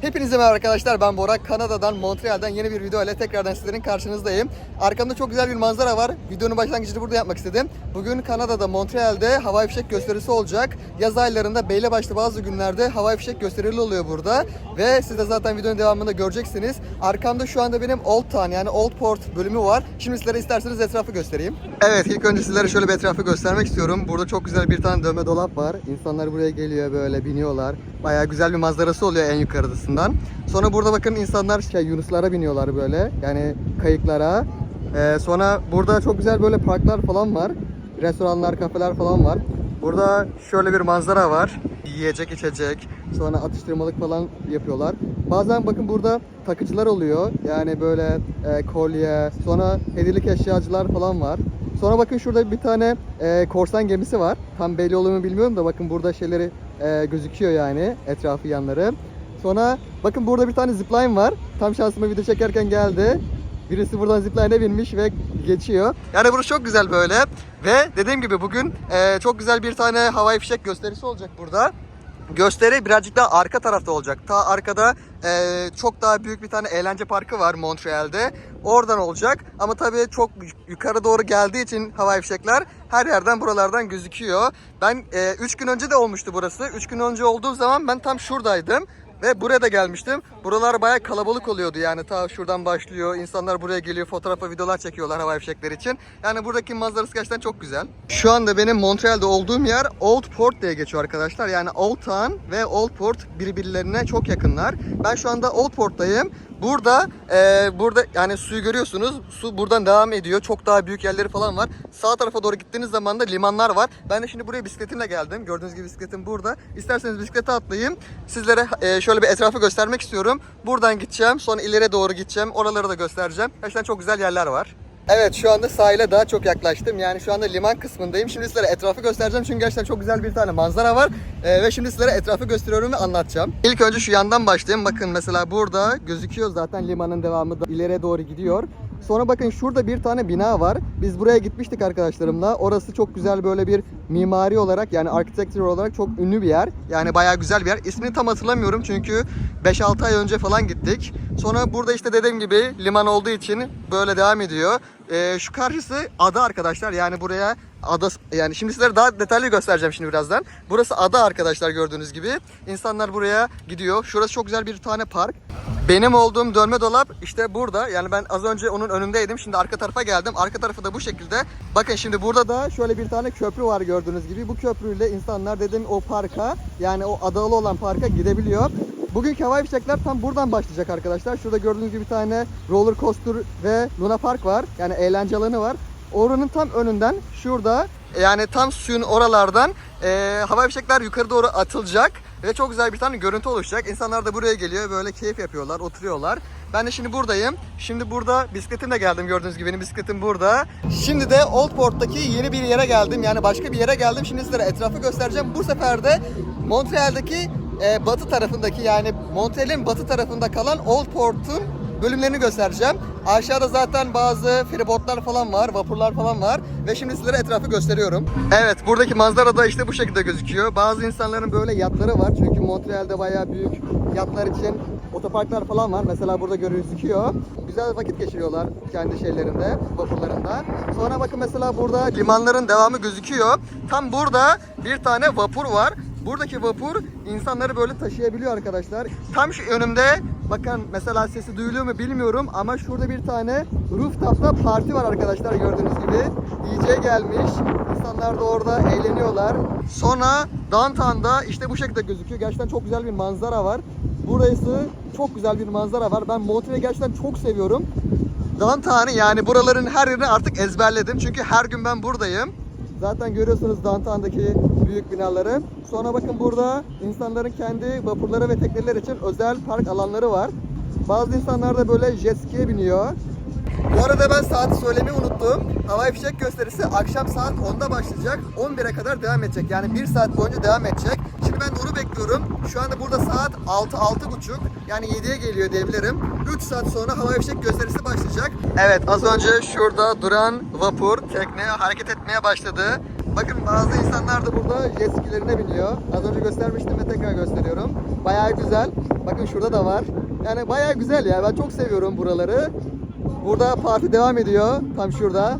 Hepinize merhaba arkadaşlar ben Bora. Kanada'dan, Montreal'den yeni bir video ile tekrardan sizlerin karşınızdayım. Arkamda çok güzel bir manzara var. Videonun başlangıcını burada yapmak istedim. Bugün Kanada'da, Montreal'de havai fişek gösterisi olacak. Yaz aylarında belli başlı bazı günlerde havai fişek gösterili oluyor burada. Ve siz de zaten videonun devamında göreceksiniz. Arkamda şu anda benim Old Town yani Old Port bölümü var. Şimdi sizlere isterseniz etrafı göstereyim. Evet ilk önce sizlere şöyle bir etrafı göstermek istiyorum. Burada çok güzel bir tane dövme dolap var. İnsanlar buraya geliyor böyle biniyorlar. Bayağı güzel bir manzarası oluyor en yukarısından. Sonra burada bakın insanlar şey, yunuslara biniyorlar böyle. Yani kayıklara. Ee, sonra burada çok güzel böyle parklar falan var. Restoranlar, kafeler falan var. Burada şöyle bir manzara var. Yiyecek, içecek. Sonra atıştırmalık falan yapıyorlar. Bazen bakın burada takıcılar oluyor. Yani böyle e, kolye, sonra hediyelik eşyacılar falan var. Sonra bakın şurada bir tane e, korsan gemisi var. Tam belli oluyor mu bilmiyorum da bakın burada şeyleri e, gözüküyor yani etrafı yanları. Sonra bakın burada bir tane zipline var. Tam şansıma video çekerken geldi. Birisi buradan zipline'e binmiş ve geçiyor. Yani burası çok güzel böyle. Ve dediğim gibi bugün e, çok güzel bir tane havai fişek gösterisi olacak burada. Gösteri birazcık daha arka tarafta olacak. Ta arkada e, çok daha büyük bir tane eğlence parkı var Montreal'de. Oradan olacak. Ama tabii çok yukarı doğru geldiği için havai fişekler her yerden buralardan gözüküyor. Ben 3 gün önce de olmuştu burası. 3 gün önce olduğu zaman ben tam şuradaydım. Ve buraya da gelmiştim. Buralar bayağı kalabalık oluyordu yani ta şuradan başlıyor. İnsanlar buraya geliyor fotoğrafa videolar çekiyorlar havai fişekler için. Yani buradaki manzarası gerçekten çok güzel. Şu anda benim Montreal'de olduğum yer Old Port diye geçiyor arkadaşlar. Yani Old Town ve Old Port birbirlerine çok yakınlar. Ben şu anda Old Port'tayım. Burada e, burada yani suyu görüyorsunuz. Su buradan devam ediyor. Çok daha büyük yerleri falan var. Sağ tarafa doğru gittiğiniz zaman da limanlar var. Ben de şimdi buraya bisikletimle geldim. Gördüğünüz gibi bisikletim burada. İsterseniz bisiklete atlayayım. Sizlere e, şöyle bir etrafı göstermek istiyorum. Buradan gideceğim. Sonra ileriye doğru gideceğim. Oraları da göstereceğim. Gerçekten çok güzel yerler var. Evet şu anda sahile daha çok yaklaştım. Yani şu anda liman kısmındayım. Şimdi sizlere etrafı göstereceğim. Çünkü gerçekten çok güzel bir tane manzara var. Ee, ve şimdi sizlere etrafı gösteriyorum ve anlatacağım. İlk önce şu yandan başlayayım. Bakın mesela burada gözüküyor zaten limanın devamı da ileriye doğru gidiyor. Sonra bakın şurada bir tane bina var. Biz buraya gitmiştik arkadaşlarımla. Orası çok güzel böyle bir mimari olarak yani architecture olarak çok ünlü bir yer. Yani bayağı güzel bir yer. İsmini tam hatırlamıyorum çünkü 5-6 ay önce falan gittik. Sonra burada işte dediğim gibi liman olduğu için böyle devam ediyor. Ee, şu karşısı ada arkadaşlar. Yani buraya ada yani şimdi sizlere daha detaylı göstereceğim şimdi birazdan. Burası ada arkadaşlar gördüğünüz gibi. İnsanlar buraya gidiyor. Şurası çok güzel bir tane park. Benim olduğum dönme dolap işte burada. Yani ben az önce onun önündeydim. Şimdi arka tarafa geldim. Arka tarafı da bu şekilde. Bakın şimdi burada da şöyle bir tane köprü var gördüğünüz gibi. Bu köprüyle insanlar dedim o parka yani o adalı olan parka gidebiliyor. Bugünkü havai fişekler tam buradan başlayacak arkadaşlar. Şurada gördüğünüz gibi bir tane roller coaster ve Luna Park var. Yani eğlence alanı var. Oranın tam önünden şurada yani tam suyun oralardan e, havai fişekler yukarı doğru atılacak. Ve çok güzel bir tane görüntü oluşacak. İnsanlar da buraya geliyor böyle keyif yapıyorlar, oturuyorlar. Ben de şimdi buradayım. Şimdi burada bisikletimle geldim gördüğünüz gibi benim bisikletim burada. Şimdi de Old Port'taki yeni bir yere geldim. Yani başka bir yere geldim. Şimdi sizlere etrafı göstereceğim. Bu sefer de Montreal'deki e, batı tarafındaki yani Montreal'in batı tarafında kalan Old Port'un bölümlerini göstereceğim. Aşağıda zaten bazı feribotlar falan var, vapurlar falan var ve şimdi sizlere etrafı gösteriyorum. Evet, buradaki manzara da işte bu şekilde gözüküyor. Bazı insanların böyle yatları var çünkü Montreal'de bayağı büyük yatlar için otoparklar falan var. Mesela burada gözüküyor. Güzel vakit geçiriyorlar kendi şeylerinde, vapurlarında. Sonra bakın mesela burada limanların devamı gözüküyor. Tam burada bir tane vapur var. Buradaki vapur insanları böyle taşıyabiliyor arkadaşlar. Tam şu önümde bakın mesela sesi duyuluyor mu bilmiyorum ama şurada bir tane rooftop'ta parti var arkadaşlar gördüğünüz gibi. DJ gelmiş. İnsanlar da orada eğleniyorlar. Sonra downtown'da işte bu şekilde gözüküyor. Gerçekten çok güzel bir manzara var. Burası çok güzel bir manzara var. Ben Montreal'i gerçekten çok seviyorum. Downtown'ı yani buraların her yerini artık ezberledim. Çünkü her gün ben buradayım. Zaten görüyorsunuz downtown'daki büyük binaları. Sonra bakın burada insanların kendi vapurları ve tekneler için özel park alanları var. Bazı insanlar da böyle jet ski'ye biniyor. Bu arada ben saati söylemeyi unuttum. Havai fişek gösterisi akşam saat 10'da başlayacak. 11'e kadar devam edecek. Yani 1 saat boyunca devam edecek. Ben de onu bekliyorum. Şu anda burada saat 6 6.30. Yani 7'ye geliyor diyebilirim. 3 saat sonra havai fişek gösterisi başlayacak. Evet az önce şurada duran vapur tekne hareket etmeye başladı. Bakın bazı insanlar da burada jet skilerine biniyor. Az önce göstermiştim ve tekrar gösteriyorum. Bayağı güzel. Bakın şurada da var. Yani bayağı güzel ya. Ben çok seviyorum buraları. Burada parti devam ediyor. Tam şurada.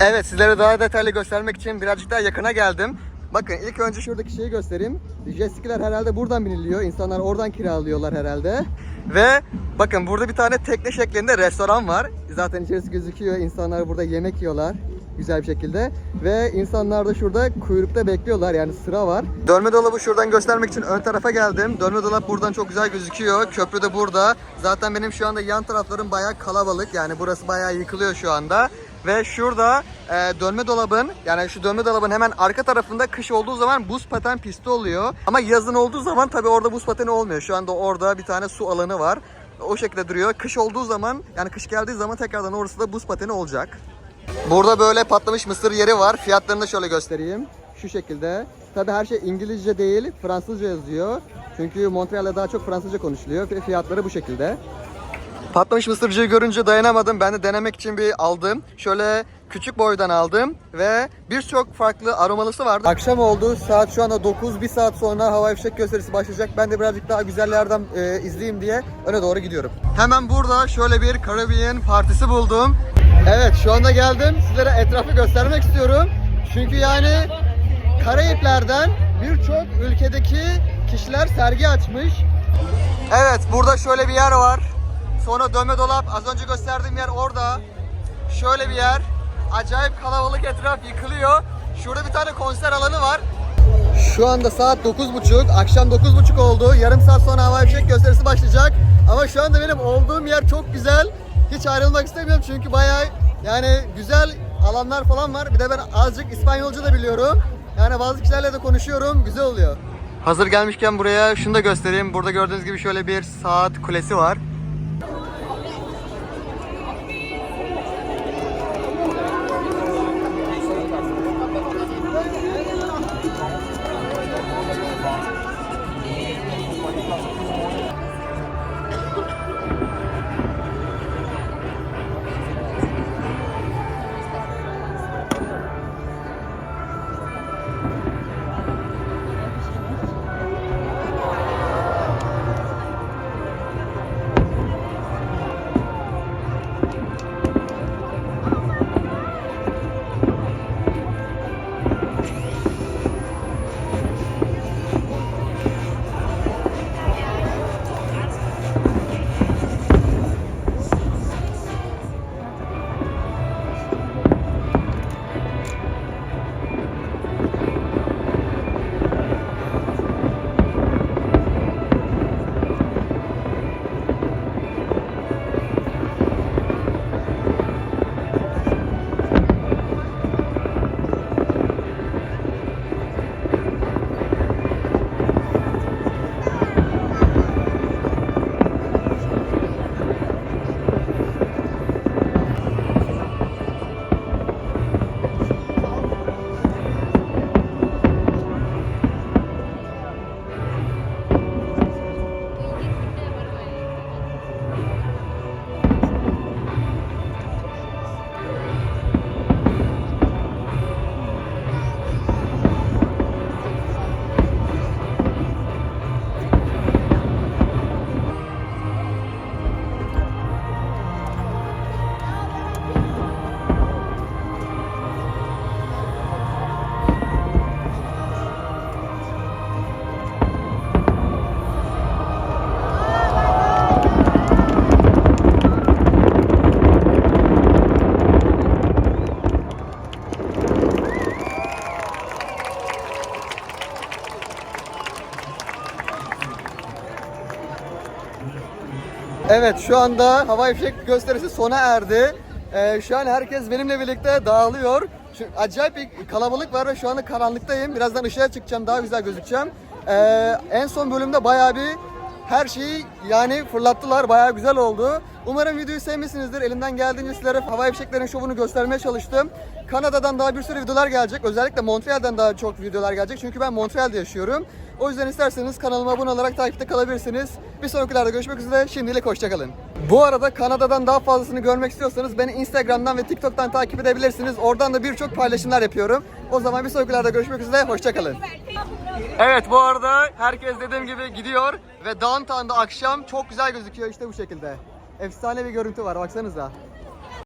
Evet sizlere daha detaylı göstermek için birazcık daha yakına geldim. Bakın ilk önce şuradaki şeyi göstereyim. Jet skiler herhalde buradan biniliyor. İnsanlar oradan kiralıyorlar herhalde. Ve bakın burada bir tane tekne şeklinde restoran var. Zaten içerisi gözüküyor. İnsanlar burada yemek yiyorlar güzel bir şekilde. Ve insanlar da şurada kuyrukta bekliyorlar yani sıra var. Dönme dolabı şuradan göstermek için ön tarafa geldim. Dönme dolap buradan çok güzel gözüküyor. Köprü de burada. Zaten benim şu anda yan taraflarım bayağı kalabalık. Yani burası bayağı yıkılıyor şu anda. Ve şurada e, dönme dolabın yani şu dönme dolabın hemen arka tarafında kış olduğu zaman buz paten pisti oluyor. Ama yazın olduğu zaman tabii orada buz pateni olmuyor. Şu anda orada bir tane su alanı var. O şekilde duruyor. Kış olduğu zaman yani kış geldiği zaman tekrardan orası da buz pateni olacak. Burada böyle patlamış mısır yeri var. Fiyatlarını da şöyle göstereyim. Şu şekilde. Tabi her şey İngilizce değil, Fransızca yazıyor. Çünkü Montreal'de daha çok Fransızca konuşuluyor ve fiyatları bu şekilde. Patlamış mısırcıyı görünce dayanamadım. Ben de denemek için bir aldım. Şöyle küçük boydan aldım ve birçok farklı aromalısı vardı. Akşam oldu. Saat şu anda 9. Bir saat sonra havai fişek gösterisi başlayacak. Ben de birazcık daha güzellerden e, izleyeyim diye öne doğru gidiyorum. Hemen burada şöyle bir Caribbean partisi buldum. Evet şu anda geldim. Sizlere etrafı göstermek istiyorum. Çünkü yani Karayipler'den birçok ülkedeki kişiler sergi açmış. Evet burada şöyle bir yer var. Sonra dönme dolap az önce gösterdiğim yer orada. Şöyle bir yer. Acayip kalabalık etraf yıkılıyor. Şurada bir tane konser alanı var. Şu anda saat 9.30. Akşam 9.30 oldu. Yarım saat sonra havai fişek gösterisi başlayacak. Ama şu anda benim olduğum yer çok güzel. Hiç ayrılmak istemiyorum çünkü bayağı yani güzel alanlar falan var. Bir de ben azıcık İspanyolca da biliyorum. Yani bazı kişilerle de konuşuyorum. Güzel oluyor. Hazır gelmişken buraya şunu da göstereyim. Burada gördüğünüz gibi şöyle bir saat kulesi var. Evet şu anda havai fişek gösterisi sona erdi. Ee, şu an herkes benimle birlikte dağılıyor. Şu, acayip bir kalabalık var ve şu anda karanlıktayım. Birazdan ışığa çıkacağım daha güzel gözükeceğim. Ee, en son bölümde bayağı bir her şeyi yani fırlattılar. Bayağı güzel oldu. Umarım videoyu sevmişsinizdir. Elimden geldiğince sizlere havai fişeklerin şovunu göstermeye çalıştım. Kanada'dan daha bir sürü videolar gelecek. Özellikle Montreal'den daha çok videolar gelecek. Çünkü ben Montreal'de yaşıyorum. O yüzden isterseniz kanalıma abone olarak takipte kalabilirsiniz. Bir sonraki videoda görüşmek üzere. Şimdilik hoşçakalın. Bu arada Kanada'dan daha fazlasını görmek istiyorsanız beni Instagram'dan ve TikTok'tan takip edebilirsiniz. Oradan da birçok paylaşımlar yapıyorum. O zaman bir sonraki videoda görüşmek üzere. Hoşçakalın. Evet bu arada herkes dediğim gibi gidiyor ve downtown'da akşam çok güzel gözüküyor işte bu şekilde. Efsane bir görüntü var baksanıza.